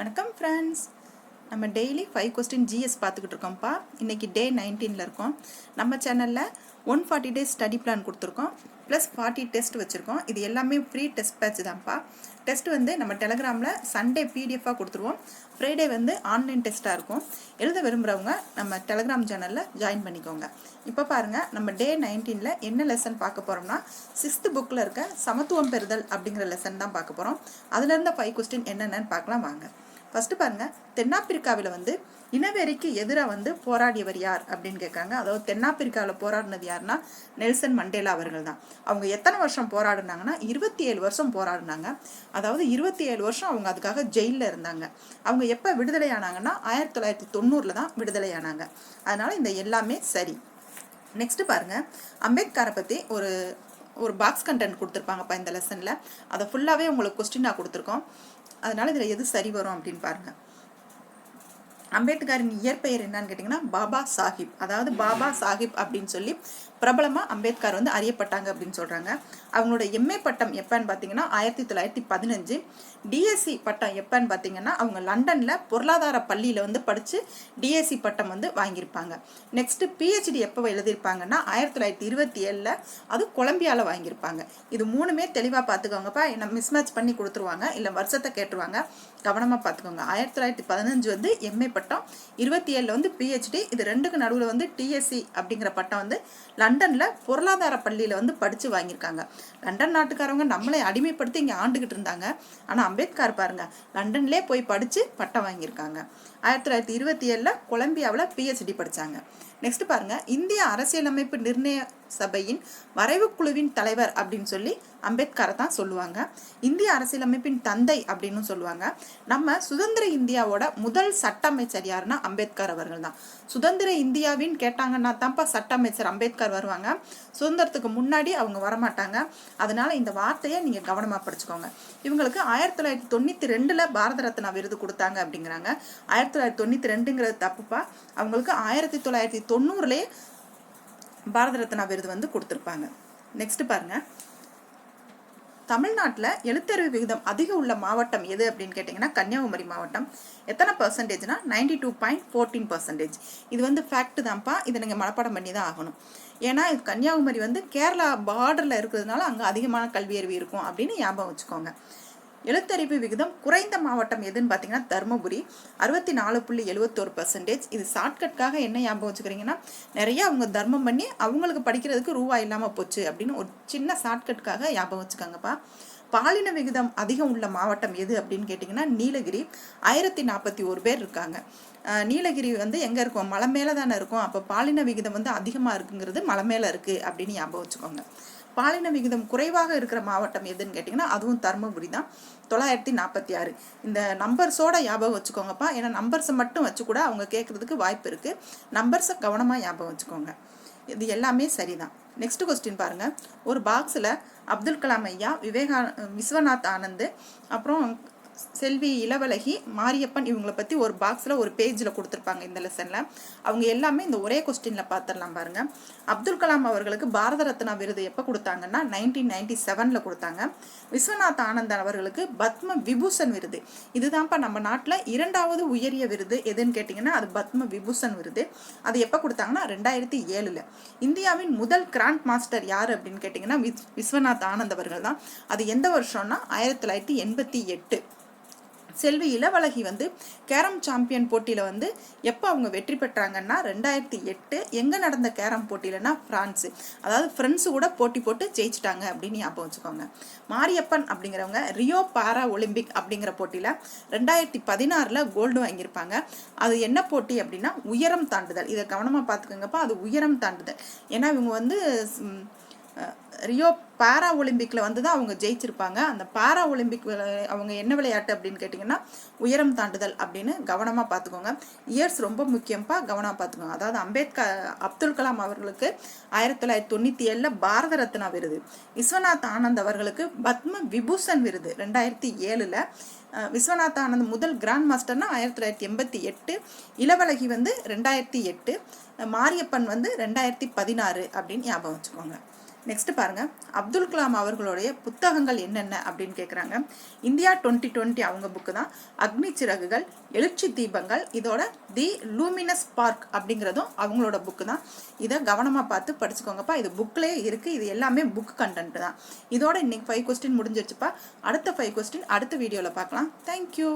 வணக்கம் ஃப்ரெண்ட்ஸ் நம்ம daily five question GS பார்த்துக்கிட்டு இருக்கோம்ப்பா. இன்றைக்கி டே நைன்டீனில் இருக்கோம். நம்ம சேனலில் one forty days study plan கொடுத்துருக்கோம். ப்ளஸ் ஃபார்ட்டி டெஸ்ட் வச்சுருக்கோம். இது எல்லாமே ஃப்ரீ டெஸ்ட் பேட்ச் தான்ப்பா. டெஸ்ட் வந்து நம்ம டெலகிராமில் சண்டே பிடிஎஃபாக கொடுத்துருவோம். ஃப்ரைடே வந்து ஆன்லைன் டெஸ்ட்டாக இருக்கும். எழுத விரும்புகிறவங்க நம்ம டெலகிராம் சேனலில் ஜாயின் பண்ணிக்கோங்க. இப்போ பாருங்கள் நம்ம டே நைன்டீனில் என்ன லெசன் பார்க்க போகிறோம்னா சிக்ஸ்த்து புக்கில் இருக்க சமத்துவம் பெறுதல் அப்படிங்கிற லெசன் தான் பார்க்க போகிறோம் அதுலேருந்து ஃபைவ் கொஸ்டின் என்னென்னு பார்க்கலாம் வாங்க. ஃபஸ்ட்டு பாருங்கள் தென்னாப்பிரிக்காவில் வந்து இனவெறிக்கு எதிராக வந்து போராடியவர் யார் அப்படின்னு கேட்குறாங்க. அதாவது தென்னாப்பிரிக்காவில் போராடினது யாருன்னா நெல்சன் மண்டேலா அவர்கள் தான் அவங்க எத்தனை வருஷம் போராடினாங்கன்னா இருபத்தி ஏழு வருஷம் போராடினாங்க. அதாவது இருபத்தி ஏழு வருஷம் அவங்க அதுக்காக ஜெயிலில் இருந்தாங்க. அவங்க எப்போ விடுதலை ஆனாங்கன்னா ஆயிரத்தி தொள்ளாயிரத்தி தொண்ணூறில் தான் விடுதலை ஆனாங்க அதனால் இந்த எல்லாமே சரி. நெக்ஸ்ட்டு பாருங்கள் அம்பேத்கரை பற்றி ஒரு ஒரு பாக்ஸ் கண்டென்ட் கொடுத்துருப்பாங்கப்பா இந்த லெசனில் அதை ஃபுல்லாகவே உங்களுக்கு கொஸ்டினாக கொடுத்துருக்கோம். அதனால் இதில் எது சரி வரும் அப்படின்னு பாருங்கள் அம்பேத்கரின் இயற்பெயர் என்னன்னு கேட்டிங்கன்னா பாபா சாஹிப். அதாவது பாபா சாஹிப் அப்படின்னு சொல்லி பிரபலமாக அம்பேத்கர் வந்து அறியப்பட்டாங்க அப்படின்னு சொல்கிறாங்க அவங்களோட எம்ஏ பட்டம் எப்போன்னு பார்த்தீங்கன்னா ஆயிரத்தி தொள்ளாயிரத்தி பதினஞ்சு. டிஎஸ்சி பட்டம் எப்போன்னு பார்த்தீங்கன்னா அவங்க லண்டனில் பொருளாதார பள்ளியில் வந்து படித்து டிஎஸ்சி பட்டம் வந்து வாங்கியிருப்பாங்க. நெக்ஸ்ட்டு பிஹெச்டி எப்போ எழுதியிருப்பாங்கன்னா ஆயிரத்தி தொள்ளாயிரத்தி இருபத்தி ஏழில் அது கொலம்பியாவில் வாங்கியிருப்பாங்க. இது மூணுமே தெளிவாக பார்த்துக்கோங்கப்பா என்ன மிஸ்மேட்ச் பண்ணி கொடுத்துருவாங்க இல்லை வருஷத்தை கேட்டுருவாங்க. கவனமாக பார்த்துக்கோங்க ஆயிரத்தி தொள்ளாயிரத்தி பதினஞ்சு வந்து எம்ஏ பட்டம் இருபத்தி ஏழில் வந்து பிஹெச்டி இது ரெண்டுக்கு நடுவில் வந்து டிஎஸ்சி அப்படிங்கிற பட்டம் வந்து லண்டனில் பொருளாதார பள்ளியில் வந்து படித்து வாங்கியிருக்காங்க. லண்டன் நாட்டுக்காரவங்க நம்மளை அடிமைப்படுத்தி இங்கே ஆண்டுகிட்டு இருந்தாங்க. ஆனால் அம்பேத்கர் பாருங்க லண்டன்லேயே போய் படித்து பட்டம் வாங்கியிருக்காங்க. ஆயிரத்தி தொள்ளாயிரத்தி இருபத்தி ஏழில் கொலம்பியாவில் பிஹெச்டி படித்தாங்க நெக்ஸ்ட் பாருங்க. இந்திய அரசியலமைப்பு நிர்ணய சபையின் வரைவு குழுவின் தலைவர் அப்படின்னு சொல்லி அம்பேத்கரை தான் சொல்லுவாங்க. இந்திய அரசியலமைப்பின் தந்தை அப்படின்னு சொல்லுவாங்க. நம்ம சுதந்திர இந்தியாவோட முதல் சட்ட அமைச்சர் யாருன்னா அம்பேத்கர் அவர்கள் தான். சுதந்திர இந்தியாவின் கேட்டாங்கன்னா தான்ப்பா சட்ட அமைச்சர் அம்பேத்கர் வருவாங்க. சுதந்திரத்துக்கு முன்னாடி அவங்க வரமாட்டாங்க. அதனால இந்த வார்த்தையை நீங்கள் கவனமாக படிச்சுக்கோங்க. இவங்களுக்கு ஆயிரத்தி தொள்ளாயிரத்தி தொண்ணூற்றி ரெண்டில் பாரத ரத்னா விருது கொடுத்தாங்க அப்படிங்கிறாங்க. ஆயிரத்தி தொள்ளாயிரத்தி தொண்ணூற்றி ரெண்டுங்கிறது தப்புப்பா. அவங்களுக்கு ஆயிரத்தி தொள்ளாயிரத்தி தொண்ணூறுலேயே பாரத ரத்னா விருது வந்து கொடுத்துருப்பாங்க. நெக்ஸ்ட் பாருங்க. தமிழ்நாட்டில் எழுத்தறிவு விகிதம் அதிகம் உள்ள மாவட்டம் எது அப்படின்னு கேட்டிங்கன்னா கன்னியாகுமரி மாவட்டம். எத்தனை பர்சன்டேஜ்னா ninety two point fourteen percentage இது வந்து ஃபேக்ட் தான்ப்பா. இதை நீங்கள் மனப்பாடம் பண்ணி தான் ஆகணும். ஏன்னா இது கன்னியாகுமரி வந்து கேரளா பார்டரில் இருக்கிறதுனால அங்கே அதிகமான கல்வியறிவு இருக்கும் அப்படின்னு ஞாபகம் வச்சுக்கோங்க. எழுத்தறிவு விகிதம் குறைந்த மாவட்டம் எதுன்னு பார்த்தீங்கன்னா தருமபுரி. அறுபத்தி நாலு புள்ளி எழுபத்தோரு பர்சன்டேஜ் இது ஷார்ட்கட்காக என்ன ஞாபகம் வச்சுக்கிறீங்கன்னா நிறைய அவங்க தர்மம் பண்ணி அவங்களுக்கு படிக்கிறதுக்கு ரூபா இல்லாமல் போச்சு அப்படின்னு ஒரு சின்ன ஷார்ட்கட்காக ஞாபகம் வச்சுக்கோங்கப்பா. பாலின விகிதம் அதிகம் உள்ள மாவட்டம் எது அப்படின்னு கேட்டிங்கன்னா நீலகிரி. ஆயிரத்தி நாற்பத்தி ஒரு பேர் இருக்காங்க. நீலகிரி வந்து எங்கே இருக்கும்? மலை மேலே தானே இருக்கும். அப்போ பாலின விகிதம் வந்து அதிகமாக இருக்குங்கிறது மலை மேலே இருக்குது அப்படின்னு ஞாபகம் வச்சுக்கோங்க. பாலின விகிதம் குறைவாக இருக்கிற மாவட்டம் எதுன்னு கேட்டிங்கன்னா அதுவும் தருமபுரி தான். தொள்ளாயிரத்தி நாற்பத்தி ஆறு. இந்த நம்பர்ஸோட ஞாபகம் வச்சுக்கோங்கப்பா. ஏன்னா நம்பர்ஸை மட்டும் வச்சு கூட அவங்க கேட்குறதுக்கு வாய்ப்பு இருக்குது நம்பர்ஸை கவனமாக ஞாபகம் வச்சுக்கோங்க. இது எல்லாமே சரிதான். நெக்ஸ்ட் கொஸ்டின் பாருங்கள் ஒரு பாக்ஸில் அப்துல் கலாம் ஐயா விவேகா விஸ்வநாத் ஆனந்த் அப்புறம் செல்வி இளவழகி மாரியப்பன் இவங்களை பற்றி ஒரு பாக்ஸில் ஒரு பேஜில் கொடுத்துருப்பாங்க இந்த லெசனில் அவங்க எல்லாமே இந்த ஒரே கொஸ்டினில் பார்த்துடலாம் பாருங்கள் அப்துல் கலாம் அவர்களுக்கு பாரத ரத்னா விருது எப்போ கொடுத்தாங்கன்னா நைன்டீன் நைன்டி செவனில் கொடுத்தாங்க. விஸ்வநாத் ஆனந்த் அவர்களுக்கு பத்ம விபூஷன் விருது. இதுதான்ப்பா நம்ம நாட்டில் இரண்டாவது உயரிய விருது எதுன்னு கேட்டிங்கன்னா அது பத்ம விபூஷன் விருது. அது எப்போ கொடுத்தாங்கன்னா ரெண்டாயிரத்தி ஏழில். இந்தியாவின் முதல் கிராண்ட் மாஸ்டர் யார் அப்படின்னு கேட்டிங்கன்னா விஸ் விஸ்வநாத் ஆனந்த் அவர்கள் தான். அது எந்த வருஷம்னா ஆயிரத்தி தொள்ளாயிரத்தி எண்பத்தி எட்டு. செல்வி இளவழகி வந்து கேரம் சாம்பியன் போட்டியில் வந்து எப்போ அவங்க வெற்றி பெற்றாங்கன்னா ரெண்டாயிரத்தி எட்டு எங்கே நடந்த கேரம் போட்டியிலனா ஃப்ரான்ஸு அதாவது ஃப்ரெண்ட்ஸு கூட போட்டி போட்டு ஜெயிச்சிட்டாங்க அப்படின்னு ஞாபகம் வச்சுக்கோங்க. மாரியப்பன் அப்படிங்கிறவங்க ரியோ பாரா ஒலிம்பிக் அப்படிங்கிற போட்டியில் ரெண்டாயிரத்தி பதினாறில் கோல்டு வாங்கியிருப்பாங்க. அது என்ன போட்டி அப்படின்னா உயரம் தாண்டுதல். இதை கவனமாக பார்த்துக்கோங்கப்பா அது உயரம் தாண்டுதல். ஏன்னா இவங்க வந்து ரியோ பாரா ஒலிம்பிக்கில் வந்து தான் அவங்க ஜெயிச்சிருப்பாங்க. அந்த பாரா ஒலிம்பிக் அவங்க என்ன விளையாட்டு அப்படின்னு கேட்டிங்கன்னா உயரம் தாண்டுதல் அப்படின்னு கவனமாக பார்த்துக்கோங்க இயர்ஸ் ரொம்ப முக்கியம்ப்பா கவனமாக பார்த்துக்கோங்க அதாவது அம்பேத்கர் அப்துல் கலாம் அவர்களுக்கு ஆயிரத்தி தொள்ளாயிரத்தி தொண்ணூற்றி ஏழில் பாரத ரத்னா விருது. விஸ்வநாத் ஆனந்த் அவர்களுக்கு பத்ம விபூஷன் விருது ரெண்டாயிரத்தி ஏழில் விஸ்வநாத் ஆனந்த் முதல் கிராண்ட் மாஸ்டர்னா ஆயிரத்தி தொள்ளாயிரத்தி எண்பத்தி எட்டு இளவழகி வந்து ரெண்டாயிரத்தி எட்டு மாரியப்பன் வந்து ரெண்டாயிரத்தி பதினாறு அப்படின்னு ஞாபகம் வச்சுக்கோங்க. நெக்ஸ்ட்டு பாருங்கள் அப்துல் கலாம் அவர்களுடைய புத்தகங்கள் என்னென்ன அப்படின்னு கேட்குறாங்க இந்தியா டுவெண்ட்டி டுவெண்ட்டி அவங்க புக்கு தான். அக்னி சிறகுகள் எழுச்சி தீபங்கள் இதோட தி லூமினஸ் பார்க் அப்படிங்கிறதும் அவங்களோட புக்கு தான். இதை கவனமாக பார்த்து படிச்சுக்கோங்கப்பா. இது புக்லேயே இருக்குது இது எல்லாமே புக் கண்டென்ட் தான். இதோட இன்னைக்கு ஃபைவ் கொஸ்டின் முடிஞ்சிருச்சுப்பா. அடுத்த ஃபைவ் கொஸ்டின் அடுத்த வீடியோவில் பார்க்கலாம். தேங்க்யூ